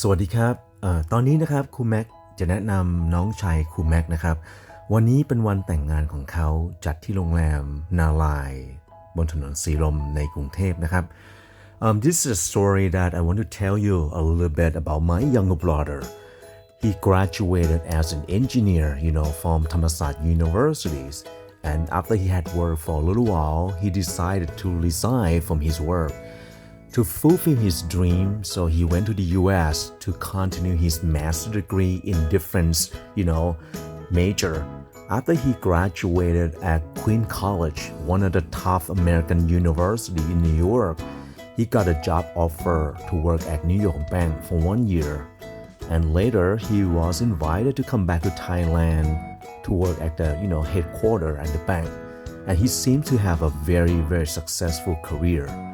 สวัสดีครับอตอนนี้นะครับครูแม็กจะแนะนำน้องชายครูแม็กนะครับ วันนี้เป็นวันแต่งงานของเขาจัดที่โรงแรมนาลาย บนถนนสีลมในกรุงเทพนะครับ um, this is a story that I want to tell you a little bit about my younger brother he graduated as an engineer you know from Thammasat universities and after he had worked for a little while he decided to resign from his work to fulfill his dream, so he went to the US to continue his master's degree in defense, you know, major. After he graduated at Queen College, one of the top American university in New York, he got a job offer to work at New York Bank for one year. And later, he was invited to come back to Thailand to work at the, you know, headquarters at the bank. And he seemed to have a very, very successful career.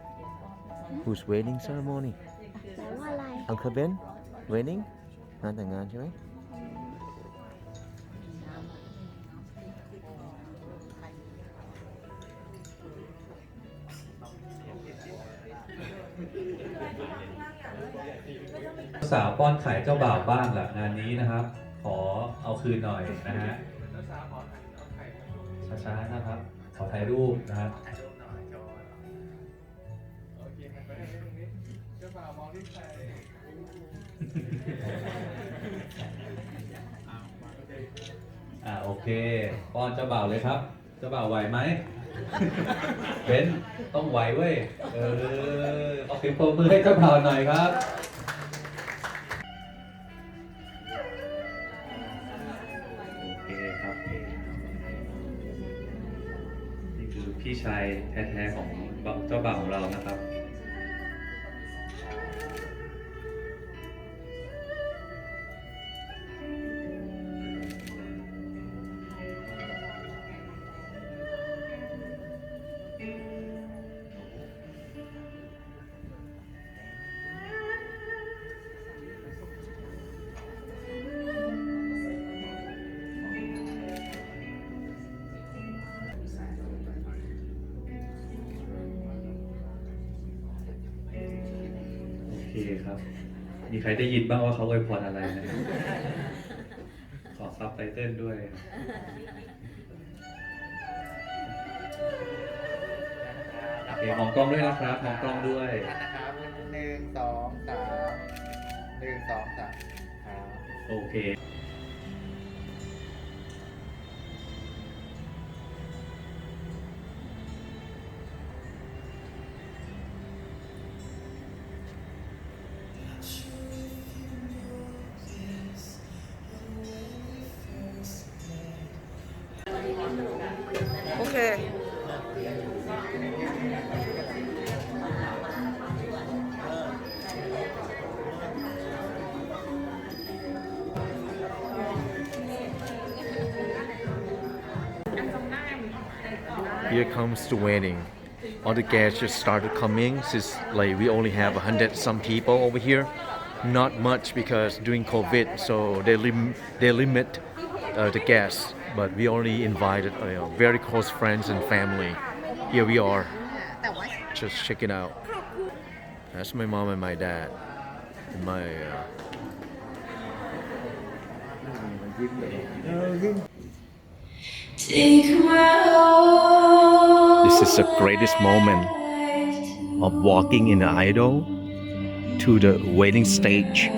Who's wedding ceremony? ว่าอะไร Uncle Ben? Wedding? งานแต่งงานใช่ไหมสาวป้อนไข่เจ้าบ่าวบ้างหละงานนี้นะครับ ขอเอาคืนหน่อยนะฮะช้าๆนะครับ ขอถ่ายรูปนะครับ อ่าโอเคป้อนเจ้าบ่าวเลยครับเจ้าบ่าวไหวไหมเบนต้องไหวเว้ย เออเอาเสียงปรบมือให้เจ้าบ่าวหน่อยครับโอเคครับ นี่คือพี่ชายแท้ๆของเจ้าบ่าวของเรานะครับ เคครับ มีใครได้ยินบ้างว่าเขาอวยพรอะไรนะขอซับไตเติลด้วยโอเคมองกล้องด้วยนะครับมองกล้องด้วยท่านนะครับหนึ่งสองสามหนึ่งสองสามครับโอเค আছে Here comes the wedding. All the guests just started coming since like we only have a hundred some people over here. Not much because during COVID, so they lim they limit uh, the guests. But we only invited uh, you know, very close friends and family. Here we are, just checking out. That's my mom and my dad. And my uh, This is the greatest moment of walking in the idol to the wedding stage.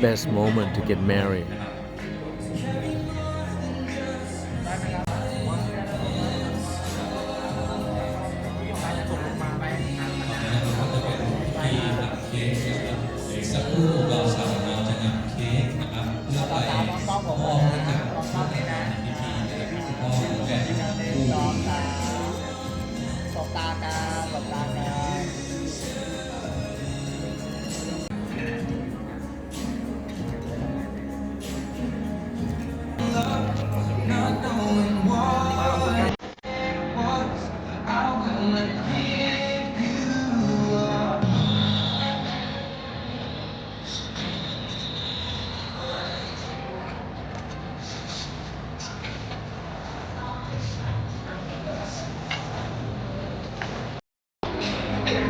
Best moment to get married. สั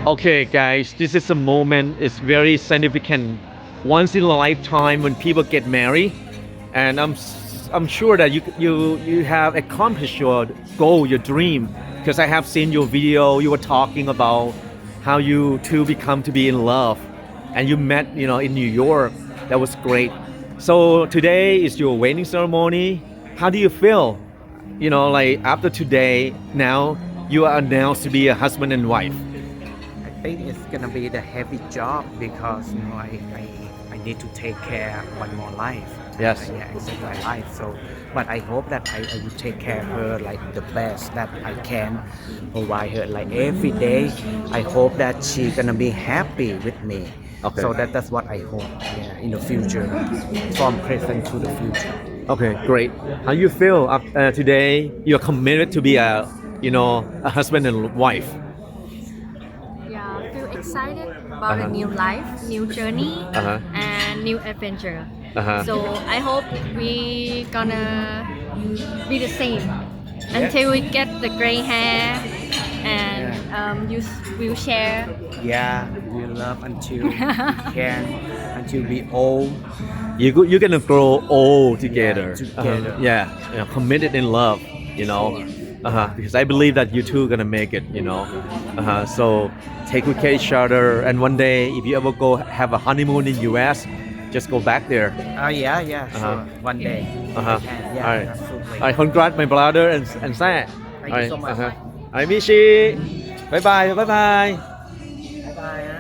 Okay, guys, this is a moment. It's very significant. Once in a lifetime when people get married, and I'm I'm sure that you you you have accomplished your goal, your dream, because I have seen your video. You were talking about how you two become to be in love, and you met, you know, in New York. That was great. So today is your wedding ceremony. How do you feel? You know, like after today, now you are announced to be a husband and wife. I think it's gonna be the heavy job because you know I, I, I need to take care one more life. Yes. Uh, yeah, it's my life. So, but I hope that I, I will take care of her like the best that I can, provide her like every day. I hope that she gonna be happy with me. Okay. So that that's what I hope. Yeah, in the future, from present to the future. Okay, great. How you feel uh, today? You're committed to be a, you know, a husband and wife. Yeah, feel excited about Uh-huh. a new life, new journey, Uh-huh. and new adventure. Uh-huh. So I hope we gonna be the same until we get the gray hair and um, you s- will share. Yeah, we love until we can, until we old. You go- you're gonna grow old together. Yeah, together. Uh-huh. Yeah, you know, committed in love. You know, uh-huh. because I believe that you two are gonna make it. You know, uh-huh. So take good care of each other, and one day if you ever go have a honeymoon in U.S., just go back there. Oh yeah, yeah, sure. Uh-huh. One day. Uh huh. we can. Yeah, All right. absolutely. All right. Congrats, my brother and and. Thank you so much. Uh-huh. All right, Mishi. Bye bye. Bye bye. Bye bye.